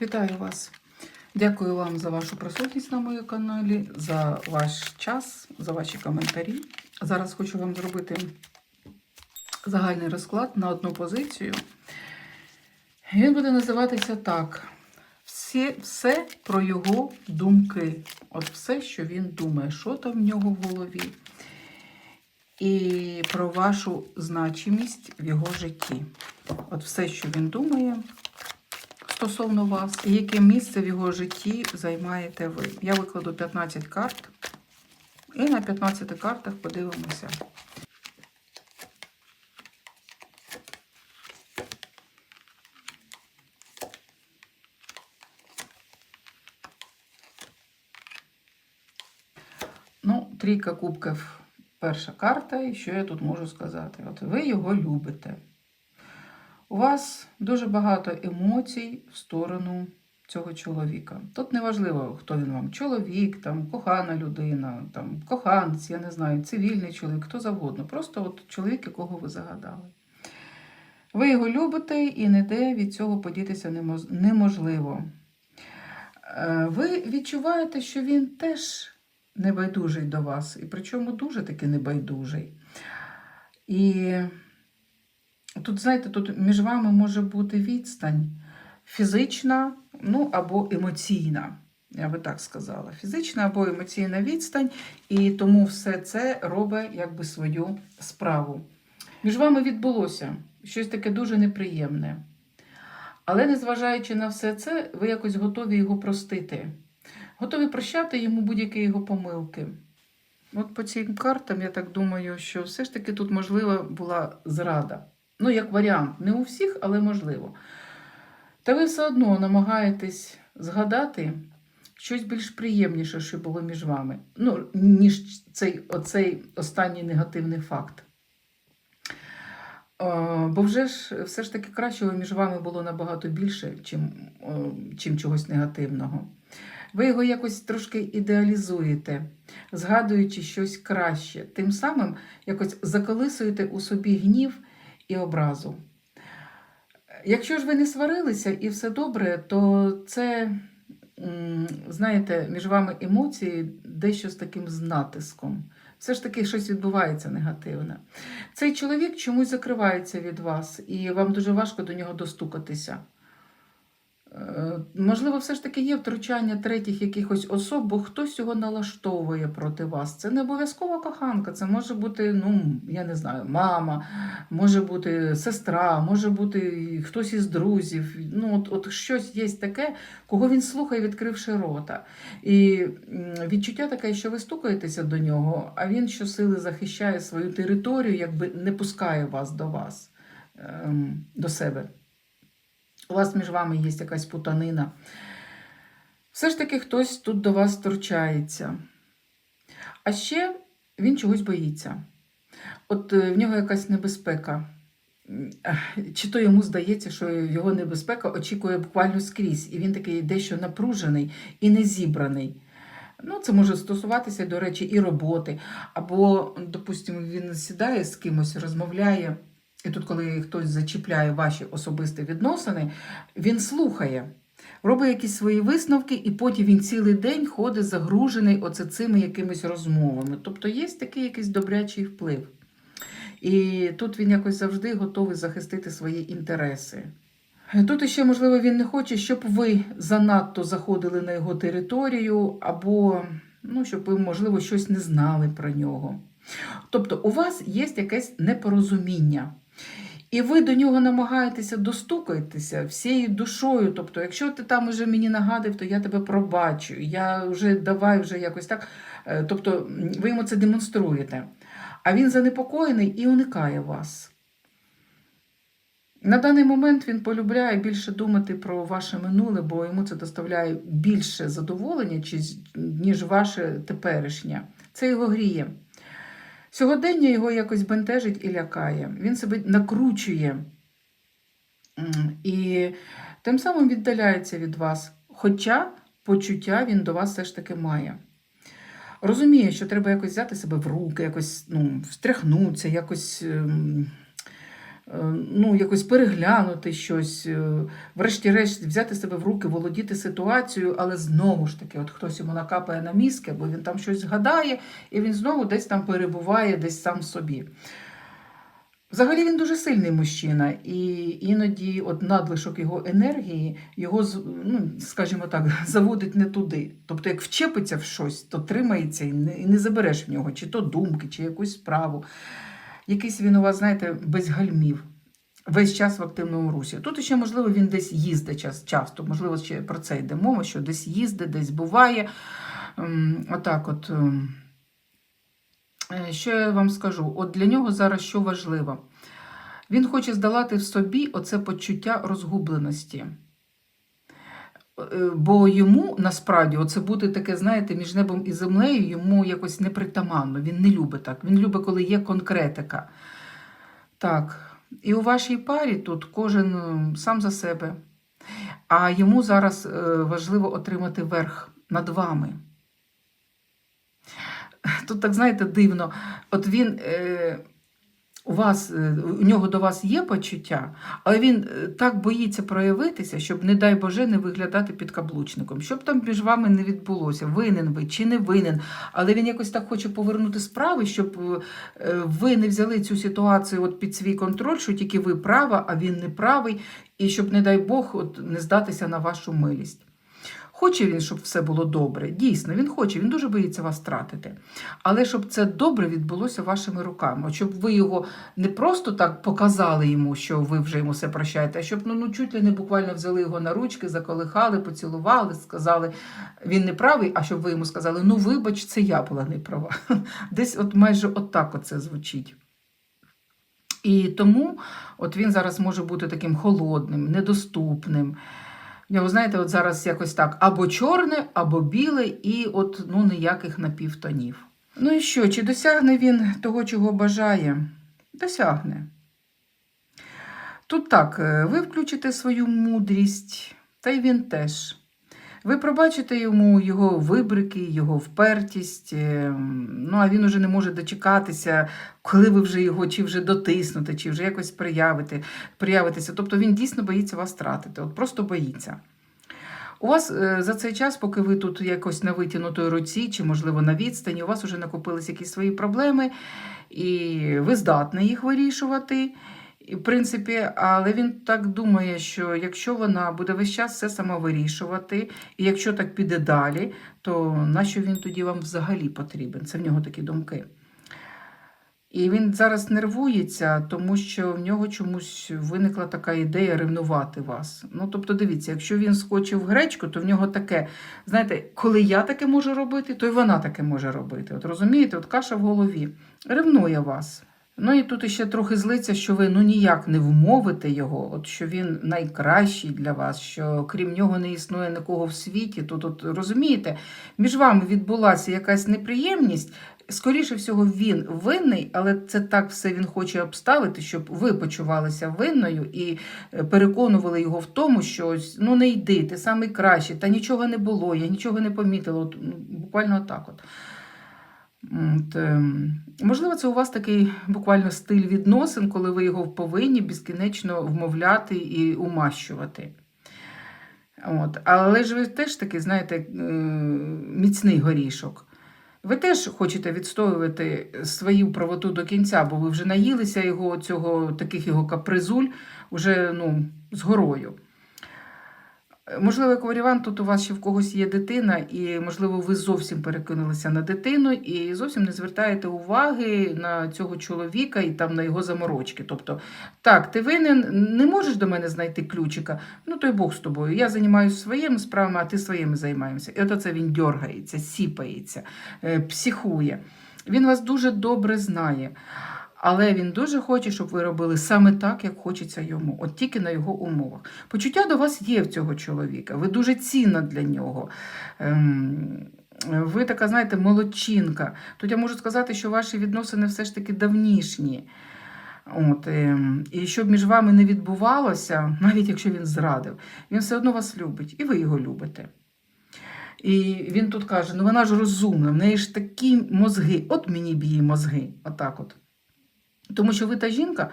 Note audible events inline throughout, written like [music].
Вітаю вас! Дякую вам за вашу присутність на моєму каналі, за ваш час, за ваші коментарі. Зараз хочу вам зробити загальний розклад на одну позицію. Він буде називатися так: все, все про його думки. От все, що він думає, що там в нього в голові. І про вашу значимість в його житті. От все, що він думає стосовно вас, яке місце в його житті займаєте ви. Я викладу 15 карт, і на 15 картах подивимося. Ну, трійка кубків перша карта, і що я тут можу сказати? От ви його любите. У вас дуже багато емоцій в сторону цього чоловіка. Тут не важливо, хто він вам чоловік, там, кохана людина, там, коханець, я не знаю, цивільний чоловік, хто завгодно. Просто от чоловік, якого ви загадали. Ви його любите і ніде від цього подітися неможливо. Е, Ви відчуваєте, що він теж небайдужий до вас, і причому дуже таки небайдужий. І Тут, знаєте, тут між вами може бути відстань фізична, ну або емоційна. Я би так сказала. Фізична або емоційна відстань, і тому все це робить якби свою справу. Між вами відбулося щось таке дуже неприємне. Але незважаючи на все це, ви якось готові його простити. Готові прощати йому будь-які його помилки. От по цим картам я так думаю, що все ж таки тут можлива була зрада. Ну, як варіант, не у всіх, але можливо. Та ви все одно намагаєтесь згадати щось більш приємніше, що було між вами, ну, ніж цей, оцей останній негативний факт. Е, Бо вже ж все ж таки кращого між вами було набагато більше, чим, е, чим чогось негативного. Ви його якось трошки ідеалізуєте, згадуючи щось краще, тим самим якось заколисуєте у собі гнів і образу. Якщо ж ви не сварилися і все добре, то це, знаєте, між вами емоції дещо з таким з натиском. Все ж таки щось відбувається негативне. Цей чоловік чомусь закривається від вас, і вам дуже важко до нього достукатися. Е, Можливо, все ж таки є втручання третіх якихось особ, бо хтось його налаштовує проти вас. Це не обов'язково коханка, це може бути, ну, я не знаю, мама, може бути сестра, може бути хтось із друзів. Ну, от, от щось є таке, кого він слухає, відкривши рота. І відчуття таке, що ви стукаєтеся до нього, а він щосили захищає свою територію, якби не пускає вас до вас, ем, до себе. У вас між вами є якась путанина. Все ж таки хтось тут до вас торчається. А ще він чогось боїться. От е, в нього якась небезпека. Чи то йому здається, що його небезпека очікує буквально скрізь, і він такий дещо напружений і незібраний. Ну, це може стосуватися, до речі, і роботи. Або, допустимо, він сідає з кимось, розмовляє. І тут, коли хтось зачіпляє ваші особисті відносини, він слухає, робить якісь свої висновки, і потім він цілий день ходить загружений оце цими якимись розмовами. Тобто є такий якийсь добрячий вплив. І тут він якось завжди готовий захистити свої інтереси. Тут ще, можливо, він не хоче, щоб ви занадто заходили на його територію, або ну, щоб ви, можливо, щось не знали про нього. Тобто, у вас є якесь непорозуміння. І ви до нього намагаєтеся достукатися всією душою. Тобто, якщо ти там уже мені нагадив, то я тебе пробачу. Я вже давай вже якось так. Е, Тобто, ви йому це демонструєте. А він занепокоєний і уникає вас. На даний момент він полюбляє більше думати про ваше минуле, бо йому це доставляє більше задоволення, ніж ваше теперішнє. Це його гріє. Сьогодення його якось бентежить і лякає. Він себе накручує і тим самим віддаляється від вас. Хоча почуття він до вас все ж таки має. Розуміє, що треба якось взяти себе в руки, якось ну, встряхнутися, якось ем, ну, якось переглянути щось, е, врешті-решт взяти себе в руки, володіти ситуацією, але знову ж таки, от хтось йому накапає на мізки, бо він там щось згадає, і він знову десь там перебуває, десь сам собі. Взагалі він дуже сильний мужчина, і іноді от надлишок його енергії його, ну, скажімо так, [laughs] заводить не туди. Тобто, як вчепиться в щось, то тримається і не, і не забереш в нього, чи то думки, чи якусь справу. Якийсь він у вас, знаєте, без гальмів. Весь час в активному русі. Тут ще, можливо, він десь їздить час, часто, можливо, ще про це йде мова, що десь їздить, десь буває. Ем, Отак от. ем. Е, Що я вам скажу? От для нього зараз що важливо? Він хоче здолати в собі оце почуття розгубленості. Е, Бо йому насправді оце бути таке, знаєте, між небом і землею йому якось непритаманно. Він не любить так. Він любить, коли є конкретика. Так, і у вашій парі тут кожен сам за себе. А йому зараз е, важливо отримати верх над вами. Тут так, знаєте, дивно. От він. Е, у вас, е, у нього до вас є почуття, але він е, так боїться проявитися, щоб, не дай Боже, не виглядати підкаблучником. Щоб там між вами не відбулося, винен ви чи не винен. Але він якось так хоче повернути справи, щоб е, ви не взяли цю ситуацію от під свій контроль, що тільки ви права, а він не правий, і щоб, не дай Бог, от не здатися на вашу милість. Хоче він, щоб все було добре. Дійсно, він хоче, він дуже боїться вас втратити. Але щоб це добре відбулося вашими руками. Щоб ви його не просто так показали йому, що ви вже йому все прощаєте, а щоб ну, ну чуть ли не буквально взяли його на ручки, заколихали, поцілували, сказали, він не правий, а щоб ви йому сказали, ну вибач, це я була не права. [laughs] Десь от майже отак оце звучить. І тому от він зараз може бути таким холодним, недоступним. В ви знаєте, от зараз якось так або чорне, або біле, і от ну, ніяких напівтонів. Ну і що, чи досягне він того, чого бажає? Досягне. Тут так, е, ви включите свою мудрість, та й він теж. Ви пробачите йому його вибрики, його впертість, е, ну а він уже не може дочекатися, коли ви вже його чи вже дотиснете, чи вже якось приявите, приявитеся. Тобто він дійсно боїться вас втратити, от просто боїться. У вас е, за цей час, поки ви тут якось на витягнутої руці, чи, можливо, на відстані, у вас вже накопились якісь свої проблеми, і ви здатні їх вирішувати. І, в принципі, але він так думає, що якщо вона буде весь час все сама вирішувати, і якщо так піде далі, то нащо він тоді вам взагалі потрібен? Це в нього такі думки. І він зараз нервується, тому що в нього чомусь виникла така ідея ревнувати вас. Ну, тобто, дивіться, якщо він скочив в гречку, то в нього таке, знаєте, коли я таке можу робити, то й вона таке може робити. От розумієте, от каша в голові. Ревнує вас. Ну і тут іще трохи злиться, що ви ну ніяк не вмовите його, от що він найкращий для вас, що крім нього не існує нікого в світі. Тут, от розумієте, між вами відбулася якась неприємність. Скоріше всього, він винний, але це так все він хоче обставити, щоб ви почувалися винною і е, переконували його в тому, що ось, ну не йди, ти самий кращий, та нічого не було, я нічого не помітила. От, ну, буквально так от. От, ем, можливо, це у вас такий буквально стиль відносин, коли ви його повинні безкінечно вмовляти і умащувати. От. Але ж ви теж такий, знаєте, е, міцний горішок. Ви теж хочете відстоювати свою правоту до кінця, бо ви вже наїлися його цього, таких його капризуль уже ну, з горою. Можливо, як варіант, тут у вас ще в когось є дитина, і, можливо, ви зовсім перекинулися на дитину і зовсім не звертаєте уваги на цього чоловіка і там на його заморочки. Тобто, так, ти винен, не можеш до мене знайти ключика, ну то й Бог з тобою. Я займаюся своїми справами, а ти своїми займаємося. І от це він дергається, сіпається, е, психує. Він вас дуже добре знає. Але він дуже хоче, щоб ви робили саме так, як хочеться йому, от тільки на його умовах. Почуття до вас є в цього чоловіка, ви дуже цінна для нього. Ем, ви така, знаєте, молодчинка. Тут я можу сказати, що ваші відносини все ж таки давнішні. От, ем, і щоб між вами не відбувалося, [laughs] навіть якщо він зрадив, він все одно вас любить, і ви його любите. І він тут каже: ну вона ж розумна, в неї ж такі мозги, от мені б її мозги. Отак от. Тому що ви та жінка,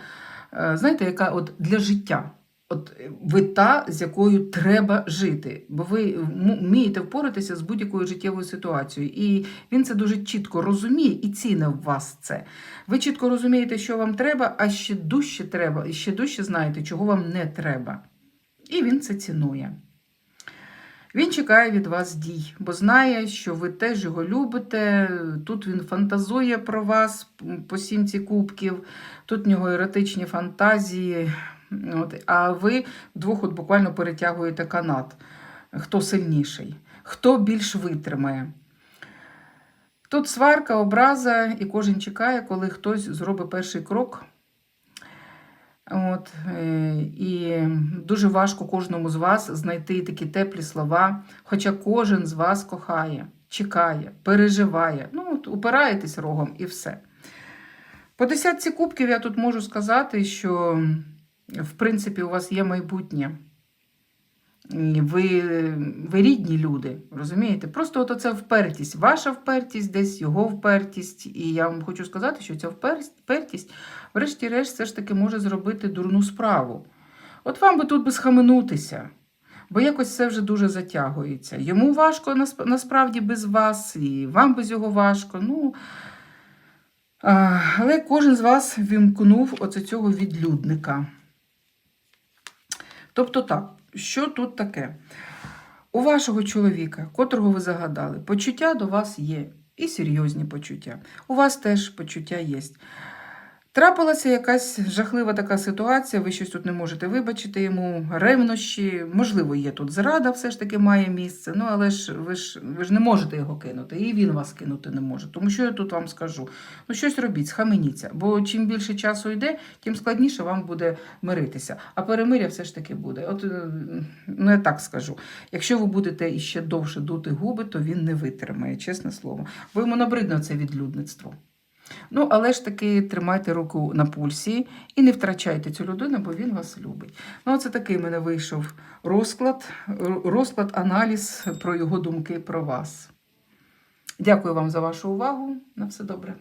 е, знаєте, яка от для життя. От ви та, з якою треба жити, бо ви вмієте впоратися з будь-якою життєвою ситуацією. І він це дуже чітко розуміє і ціне в вас це. Ви чітко розумієте, що вам треба, а ще дужче треба, і ще дужче знаєте, чого вам не треба. І він це цінує. Він чекає від вас дій, бо знає, що ви теж його любите. Тут він фантазує про вас по сімці кубків, тут в нього еротичні фантазії. От, а ви вдвох от буквально перетягуєте канат. Хто сильніший, хто більш витримає. Тут сварка, образа, і кожен чекає, коли хтось зробить перший крок. От, е, і дуже важко кожному з вас знайти такі теплі слова, хоча кожен з вас кохає, чекає, переживає. Ну, от, упираєтесь рогом і все. По десятці кубків я тут можу сказати, що в принципі у вас є майбутнє. Ви, ви рідні люди, розумієте? Просто от оце впертість, ваша впертість, десь його впертість. І я вам хочу сказати, що ця впертість, врешті-решт, все ж таки може зробити дурну справу. От вам би тут би схаменутися, бо якось все вже дуже затягується. Йому важко насправді без вас, і вам без його важко. Ну, але кожен з вас вімкнув оце цього відлюдника. Тобто так, що тут таке? У вашого чоловіка, котрого ви загадали, почуття до вас є. І серйозні почуття. У вас теж почуття є. Трапилася якась жахлива така ситуація, ви щось тут не можете вибачити йому, ревнощі, можливо, є тут зрада, все ж таки має місце. Ну, але ж ви ж ви ж не можете його кинути, і він вас кинути не може. Тому що я тут вам скажу? Ну, щось робіть, схаменіться. Бо чим більше часу йде, тим складніше вам буде миритися. А перемиря все ж таки буде. От е, ну я так скажу. Якщо ви будете іще довше дути губи, то він не витримає, чесне слово. Бо йому набридно це відлюдництво. Ну, але ж таки тримайте руку на пульсі і не втрачайте цю людину, бо він вас любить. Ну, це такий в мене вийшов розклад, розклад, аналіз про його думки про вас. Дякую вам за вашу увагу. На все добре.